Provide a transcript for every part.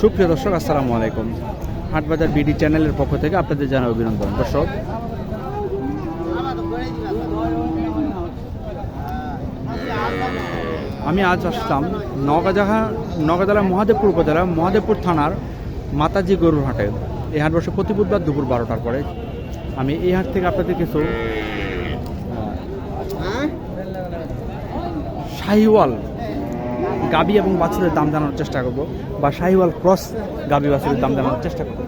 সুপ্রিয় দর্শক, আসসালামু আলাইকুম। হাটবাজার বিডি চ্যানেলের পক্ষ থেকে আপনাদের জানাই অভিনন্দন। দর্শক, আমি আজ আসলাম নগাজাহা নগাজেলা মহাদেবপুর উপজেলা, মহাদেবপুর থানার মাতাজি গরুর হাটে। এই হাট বসে প্রতি বুধবার দুপুর বারোটার পরে। আমি এই হাট থেকে আপনাদের কিছু শাহিওয়াল গাবি এবং বাছুরের দাম জানানোর চেষ্টা করব বা শাহিওয়াল ক্রস গাবি বাছুরের দাম জানানোর চেষ্টা করব।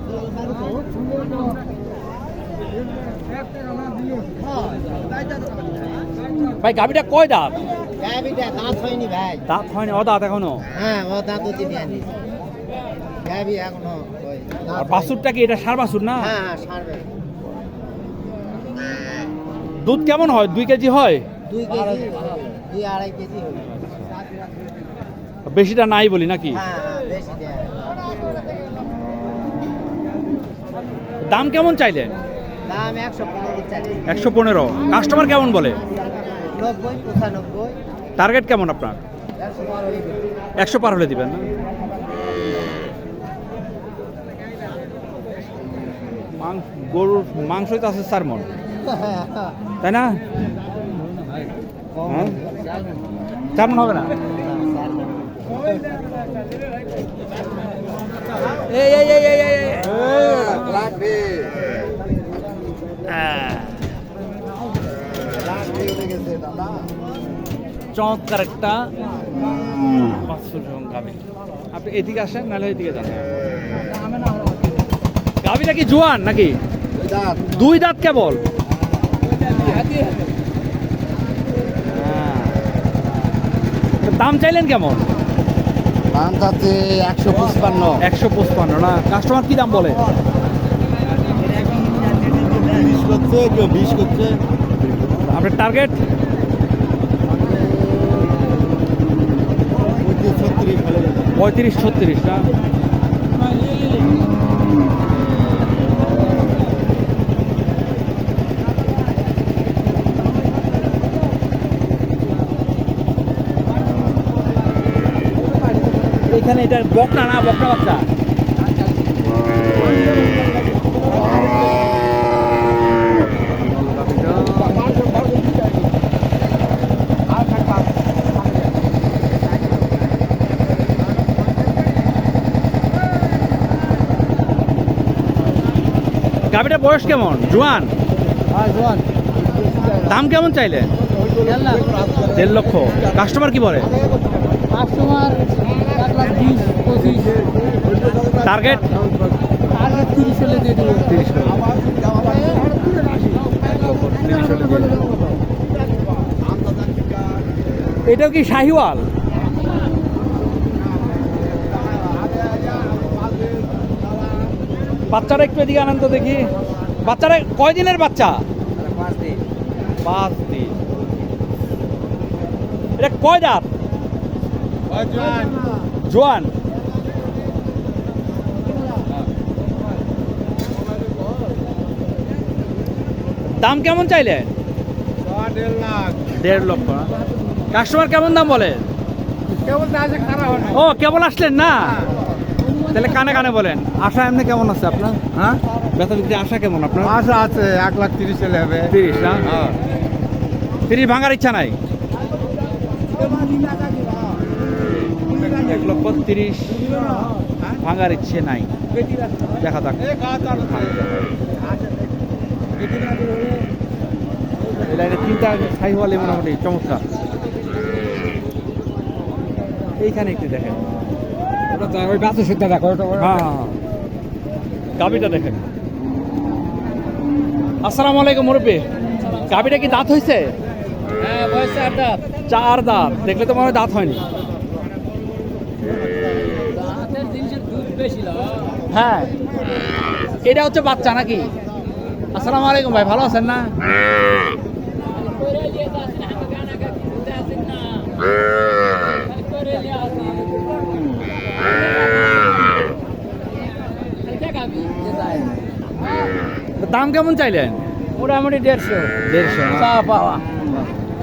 ভাই গাবিটা কয় দাঁত? গাবিটা দাঁত হয়নি ভাই। দাঁত হয়নি অদাঁত এখনও? হ্যাঁ ও দাঁত চিনি আনি গাবি এখনও আর বাছুরটা কি এটা সার বাছুর না? হ্যাঁ হ্যাঁ সারবে দুধ কেমন হয়? দুই কেজি হয়? দুই কেজি। বেশিটা নাই বলি নাকি? হ্যাঁ হ্যাঁ দাম কেমন চাইলেন? দাম একশো পনেরো কাস্টমার কেমন বলে? টার্গেট কেমন আপনার? একশো পার হলে দিবেন। না? গরুর মাংসই তো আছে চার মন তাই না? হ্যাঁ? চার মন হবে না চমৎকার একটা বাছুর আপনি এদিকে আসেন নাহলে এদিকে যান। গাভীটা কি জোয়ান নাকি? দুই দাঁত। কেবল হ্যাঁ। দাম চাইলেন কেমন? দাম একশো পঁচপান্ন। একশো পঁচপান্ন না? কাস্টমার কি দাম বলে? করছে কেউ বিশ করছে। আপনার টার্গেট পঁয়ত্রিশ ছত্রিশ না? এখানে এটা বকনা না বকনা বাচ্চা। গাভিটার বয়স কেমন? জোয়ান? দাম কেমন চাইলেন? দেড় লক্ষ। কাস্টমার কি বলে? Customer target? আগে তিরিশ হলে দিয়ে দেবো তিরিশ এটাও কি শাহিওয়াল? বাচ্চারা একটু এদিকে আনন্দ দেখি। বাচ্চারা কয় দিনের বাচ্চা? পাঁচ দিন। পাঁচ দিন। এটা কয় দাঁত? জোয়ান। দাম কেমন চাইলে? দেড় লক্ষ। কাস্টমার কেমন দাম বলে? ও কেবল আসলেন না? তাহলে কানে কানে বলেন। আশা এমনি কেমন আছে আপনার? হ্যাঁ? বেতন বিক্রি আশা কেমন আপনার? আশা আছে এক লাখ তিরিশ হলে হবে। তিরিশ না? হ্যাঁ। তিরিশ ভাঙার ইচ্ছা নাই? এক লক্ষ তিরিশ ভাঙার ইচ্ছে নাই। দেখা যাক। এই লাইনে তিনটা সাইওয়ালে মোটামুটি চমৎকার। এইখানে একটু দেখেন। ওই বাসে সুদ্ধা দেখো হ্যাঁ হ্যাঁ, হ্যাঁ। গাবিটা দেখেন। আসসালামু আলাইকুম মুরব্বী। গাবিটা কি দাঁত হয়েছে? হ্যাঁ চার দাঁত। দেখলে তো মনে হয় দাঁত হয়নি হাতের জিনিসের দুধ বেশি হ্যাঁ। এটা হচ্ছে বাচ্চা নাকি? আসসালামু আলাইকুম ভাই ভালো আছেন না? দাম কেমন চাইলেন? মোটামুটি দেড়শো। দেড়শো চা পাওয়া।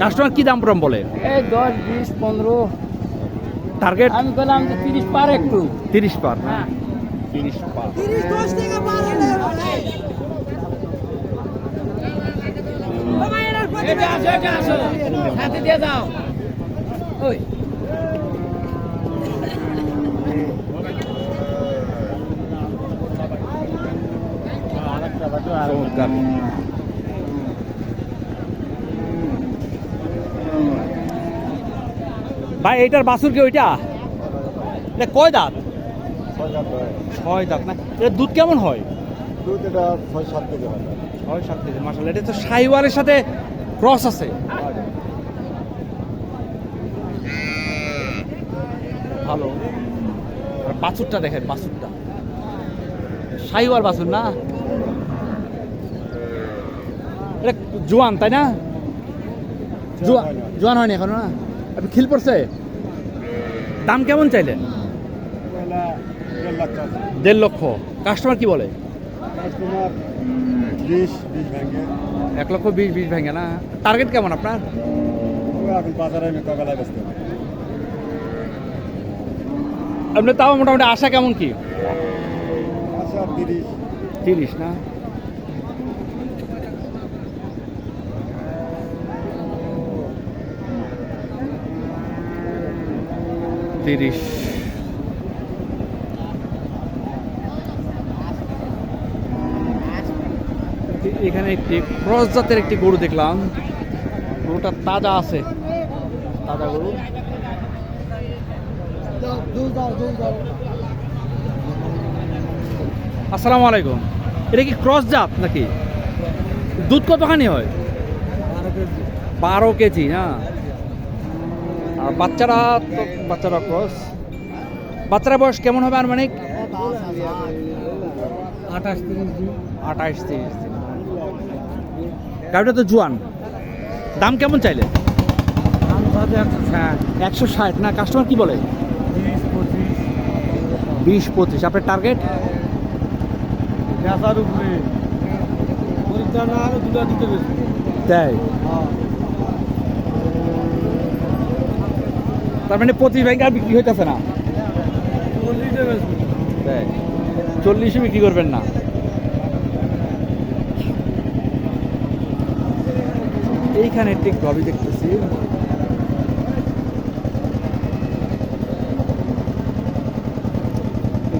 কাস্টমার কি দাম প্রম বলে? এই দশ বিশ পনেরো। টার্গেট আমি বললাম যে তিরিশ পার একটু। তিরিশ পার। হ্যাঁ। তিরিশ পাঁচ তিরিশ দশ টাকা পার এটা আসো এটা আসো। সাথে দিয়ে দাও ওই। চমৎকার। ভাই এইটার বাছুর কি ওইটা? এটা কয় দাঁত? ছয় দাঁত। না এটা দুধ কেমন হয়? দুধ এটা ছয় সাত কেজি হয়। ছয় সাত কেজি মাসাল এটা তো সাইওয়ালের সাথে ক্রস আছে। ভালো। আর বাছুরটা দেখেন বাছুরটা। সাইওয়াল বাছুর না? এটা জোয়ান তাই না? জোয়ান জোয়ান হয়নি এখনও না? খিল পড়ছে? দাম কেমন চাইলেন দেড় লক্ষ। কাস্টমার কি বলে? এক লক্ষ বিশ বিশ ভেঙে না? টার্গেট কেমন আপনার? আপনি তাও মোটামুটি আশা কেমন কি? আচ্ছা তিরিশ। তিরিশ না? তিরিশ। এখানে একটি ক্রস জাতের একটি গরু দেখলাম। গরুটা তাজা আছে। তাজা গরু। আসসালামু আলাইকুম। এটা কি ক্রস জাত নাকি? দুধ কতখানি হয়? বারো কেজি। না? আর বাচ্চারা তো বাচ্চারা ক্রস। বাচ্চারা বয়স কেমন হবে আনুমানিক? আঠাশ তিরিশ। তিরিশ গাড়িটা তো জোয়ান। দাম কেমন চাইলে? দাম একশো ষাট। না কাস্টমার কি বলে? বিশ পঁচিশ। আপনার টার্গেট তাই? তার মানে পঁচিশ ব্যাংকে আর বিক্রি হইতেছে না? চল্লিশে বিক্রি করবেন না। এইখানে একটি গবি দেখতেছি।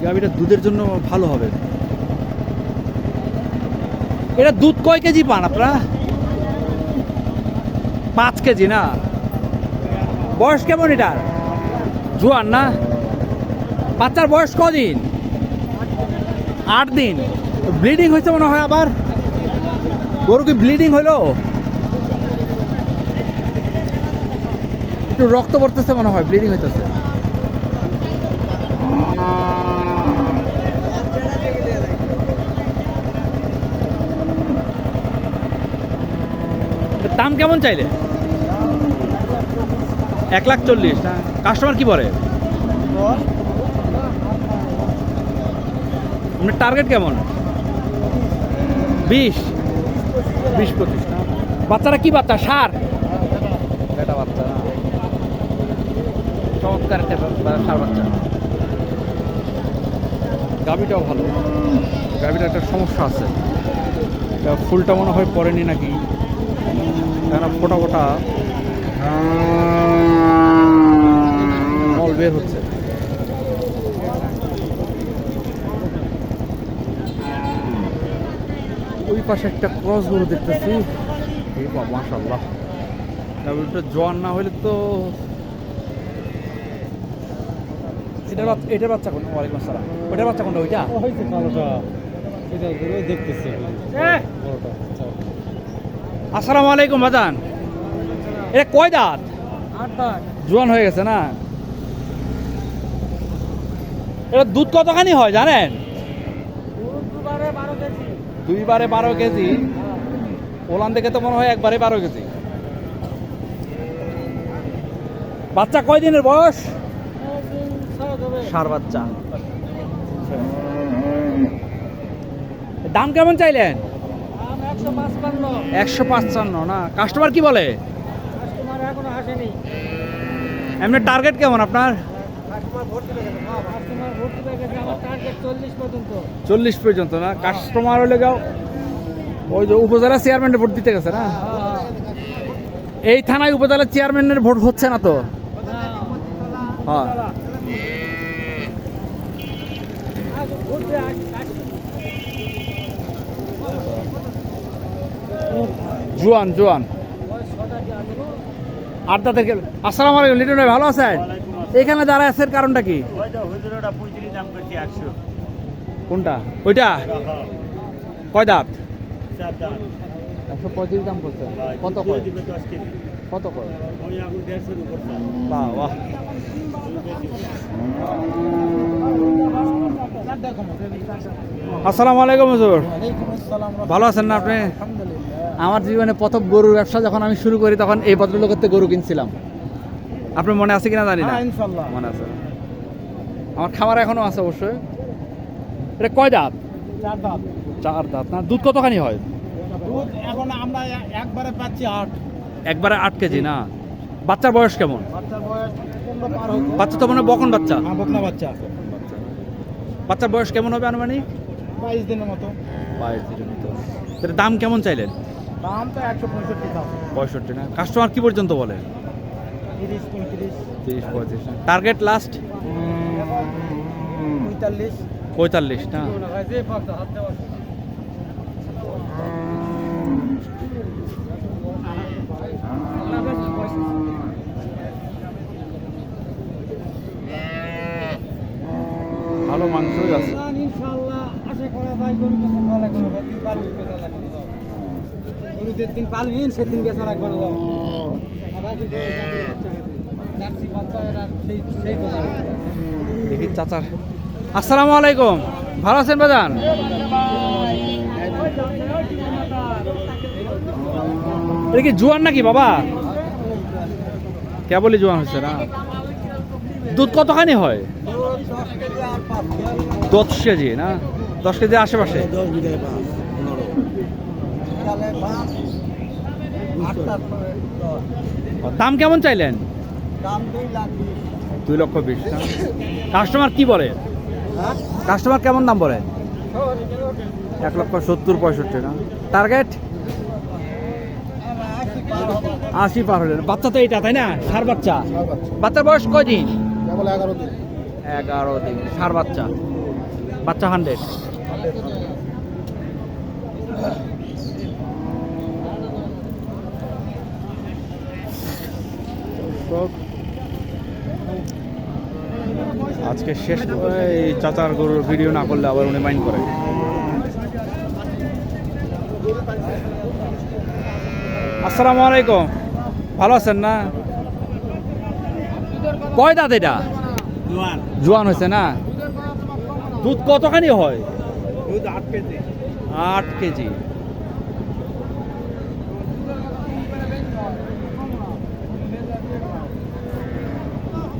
গাভিটা দুধের জন্য ভালো হবে। এটা দুধ কয় কেজি পান আপনারা? পাঁচ কেজি না? বয়স কেমন এটার? জোয়ান না? বাচ্চার বয়স কদিন? আট দিন। ব্লিডিং হয়েছে মনে হয় আবার? গরু কি ব্লিডিং হলো? একটু রক্ত পড়তেছে মনে হয় ব্লিডিং হইতেছে। দাম কেমন চাইলে? এক লাখ চল্লিশ। না কাস্টমার কি বলে? আপনার টার্গেট কেমন? বিশ। বিশ পঁচিশ বাচ্চারা কি বাচ্চা? সার বেটা বাচ্চা না? চমৎকার একটা সার বাচ্চা। গাভিটাও ভালো। গাভিটা একটা সমস্যা আছে। ফুলটা মনে হয় পড়েনি নাকি? কেন ফোটা ফোটা। বের হচ্ছে। ওই পাশে একটা ক্রস গরু দেখতেছি। এই মাশাল্লাহ না হলে তো এটার বাচ্চা কোন? ওয়ালাইকুম আসসালাম। ওটার বাচ্চা কোনটা ওইটা? হয়েছে কালোটা। এটা দেখতেছি আসসালামু আলাইকুম বাদান এটা কয় দাঁত। জোয়ান হয়ে গেছে না? এটা দুধ কতখানি হয় জানেন? দুইবারে বারো কেজি। ওলান থেকে তো মনে হয় একবারে বারো কেজি। বাচ্চা কয় দিনের বয়স? সার বাচ্চা। দাম কেমন চাইলেন? একশো পাঁচপান্ন পাঁচপান্ন না? কাস্টমার কি বলে? এখনও আসেনি। এমনি টার্গেট কেমন আপনার? কাস্টমার ভর্তি গেছে আমার টার্গেট চল্লিশ পর্যন্ত। না? কাস্টমার হলে যাও ওই যে উপজেলা চেয়ারম্যানের ভোট দিতে গেছে না? এই থানায় উপজেলা চেয়ারম্যানের ভোট হচ্ছে না তো? হ্যাঁ। জোয়ান জোয়ান। আড্ডা থেকে আসসালামু আলাইকুম লিটন ভাই ভালো আছেন? এখানে দাঁড়ায় আছেন কারণটা কি? কোনটা? ওইটা? কয় দাঁত? একশো পঁয়ত্রিশ দাম করছে। কত কয় কত কয় বাহ বাহ। আসসালামু আলাইকুম হুজুর। ভালো আছেন না আপনি? আমার জীবনে প্রথম গরুর ব্যবসা যখন আমি শুরু করি তখন এই ভদ্রলোকের থেকে গরু কিনছিলাম। আপনার মনে আছে কিনা জানি না? হ্যাঁ, মনে আছে। আমার খামার এখনও আছে অবশ্যই। এটা কয় দাঁত? চার দাম চার দাঁত। না দুধ কতখানি হয়? দুধ এখন আমরা একবারে পাচ্ছি আট। একবারে আট কেজি না? বাচ্চার বয়স কেমন? বাচ্চার বয়স বাচ্চা তো মনে বকন বাচ্চা। হ্যাঁ বকনা বাচ্চা। বাচ্চার বয়স কেমন হবে আনুমানিক? বাইশ দিনের মতো। বাইশ দিনের মতো। তাহলে দাম কেমন চাইলেন? দাম তো একশো পঁয়ষট্টি পঁয়ষট্টি না। কাস্টমার কি পর্যন্ত বলে? তিরিশ পঁয়ত্রিশ। তিরিশ পঁয়ত্রিশ টার্গেট লাস্ট পঁয়তাল্লিশ। পঁয়তাল্লিশ না। ভালো মাংসই আছে। দিন পালবেন সেদিন বেচা রাখবে না যাও আবার যদি জার্সি বাচ্চা এরা সেই সেই কথা দেখি চাচার। আসসালামু আলাইকুম। ভালো আছেন বাজান? এটা কি জোয়ান নাকি বাবা? কেবলই জোয়ান হচ্ছে না। দুধ কতখানি হয়? দশ কেজি না? দশ কেজি আশেপাশে? দাম কেমন চাইলেন? দুই লক্ষ বিশ কাস্টমার কি বলে? কাস্টমার কেমন দাম বলে? এক লক্ষ সত্তর পঁয়ষট্টি, না? টার্গেট? আশি পার হলেন। বাচ্চা তো এইটা, তাই না? সার বাচ্চা। বাচ্চার বয়স কয়দিন? এগারো দিন। সার বাচ্চা। বাচ্চা হান্ড্রেড আজকে শেষ এই চাচার গরুর ভিডিও না করলে আবার উনি মাইন্ড করে। আসসালামু আলাইকুম। ভালো আছেন না? কয় দাঁত এটা? জোয়ান। হয়েছে না? দুধ কতখানি হয়? দুধ আট কেজি। আট কেজি।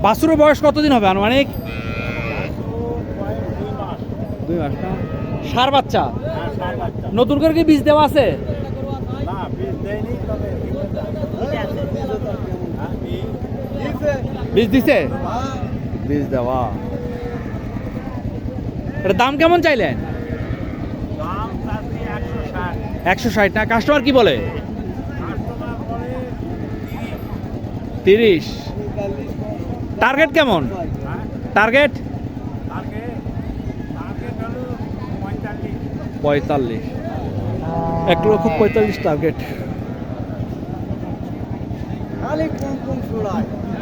বাছুরের বয়স কতদিন হবে আনুমানিক? দুই মাস না? সার বাচ্চা? নতুন করে কি বীজ দেওয়া আছে? বীজ দিছে? বীজ দেওয়া। এটা দাম কেমন চাইলেন? একশো ষাট। না কাস্টমার কি বলে? তিরিশ। টার্গেট কেমন? টার্গেট পঁয়তাল্লিশ। এক লক্ষ পঁয়তাল্লিশ টার্গেট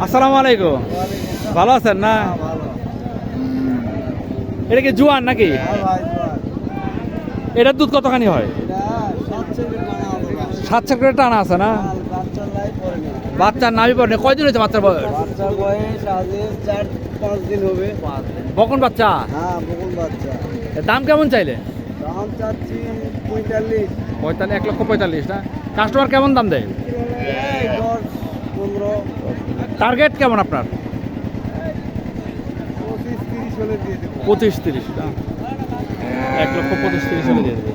আসসালামু আলাইকুম। ভালো আছেন না? এটা কি জোয়ান নাকি? হ্যাঁ এটার দুধ কতখানি হয়? সাত সেকেন্ড টানা আছে না? বাচ্চার নামি পড়ে কয়দিন হয়েছে বাচ্চার বয়স? বকন বাচ্চা? হ্যাঁ দাম কেমন চাইলে? দাম চাচ্ছি পঁয়তাল্লিশ। এক লক্ষ পঁয়তাল্লিশ না? কাস্টমার কেমন দাম দেয়? টার্গেট কেমন আপনার? পঁচিশ তিরিশ হলে না এক লক্ষ পঁচিশ তিরিশ হলে দিয়ে দেবে।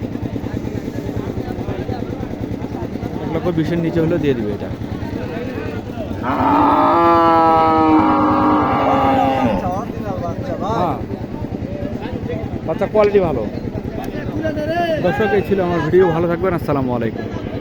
এক লক্ষ বিশের নিচে হলেও দিয়ে দিবে এটা। হ্যাঁ। বাচ্চা কোয়ালিটি ভালো। দর্শক, এই ছিল আমার ভিডিও। ভালো থাকবেন। আসসালামু আলাইকুম।